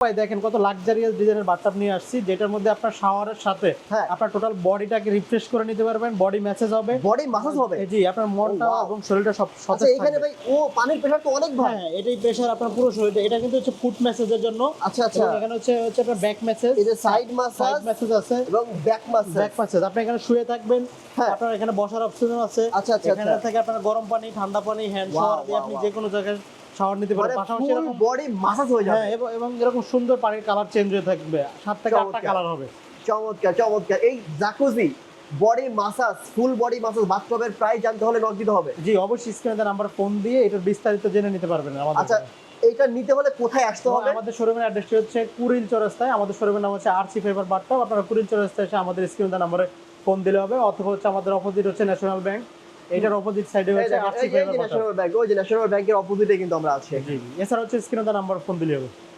ভাই দেখেন কত লাক্সারিয়াস ডিজাইনের বাথটাব নিয়ে আসছি যেটার মধ্যে আপনার শাওয়ারের সাথে হ্যাঁ। আপনার টোটাল বডিটাকে রিফ্রেশ করে নিতে পারবেন বডি ম্যাসেজ হবে। বডি মাসাজ হবে? জি আপনার মনটা Oh, এবং শরীরটা সব আচ্ছা সতেজ এখানে ভাই ও পানির প্রেশার তো অনেক ভাই হ্যাঁ এটাই প্রেশার আপনার পুরো শরীরে এটা কিন্তু হচ্ছে ফুট ম্যাসেজের জন্য। আচ্ছা আচ্ছা। এখানে হচ্ছে হচ্ছে আপনার ব্যাক ম্যাসেজ এই যে সাইড সাইড মাসাজ ম্যাসেজ আছে। এবং ব্যাক মাসাজ ব্যাক ম্যাসেজ আপনি এখানে শুয়ে থাকবেন। হ্যাঁ। আপনার এখানে বসার অপশন আছে। আচ্ছা, আচ্ছা, এখানে আচ্ছা। থেকে আপনার গরম পানি ঠান্ডা পানি হ্যান্ড শাওয়ার দিয়ে আপনি. যে কোনো জায়গায় শাওয়ার নিতে পারেন পাশাপাশি এরকম বডি মাসাজ হয়ে যাবে। হ্যাঁ এবং এরকম সুন্দর পানির কালার চেঞ্জ হয়ে থাকবে। সাত থেকে আটটা কালার হবে। চমৎকার চমৎকার। এই jacuzzi body massage full body massage বাথটবের price জানতে হলে নক দিতে হবে। জি অবশ্যই স্ক্রিনে নাম্বার ফোন দিয়ে এটার বিস্তারিত জেনে নিতে পারবেন আমাদের আচ্ছা এইটা নিতে হলে কোথায় আসতে হবে? আমাদের শোরুমের অ্যাড্রেসটি হচ্ছে কুড়িল চৌরাস্তায়। আমাদের শোরুমের নাম হচ্ছে আরসি ফেভার বার্তা আপনারা কুড়িল চৌরাস্তায় এসে আমাদের স্ক্রিন নাম্বারে ফোন দিলে হবে অথবা হচ্ছে আমাদের অপোজিট হচ্ছে ন্যাশনাল ব্যাংক এটার অপোজিট সাইডে হচ্ছে আরসি ব্যাংক ওই যে ন্যাশনাল ব্যাংকের অপোজিটে কিন্তু আমরা আছি। জি জি। এছাড়া হচ্ছে স্ক্রিনে নাম্বার ফোন দিলে হবে।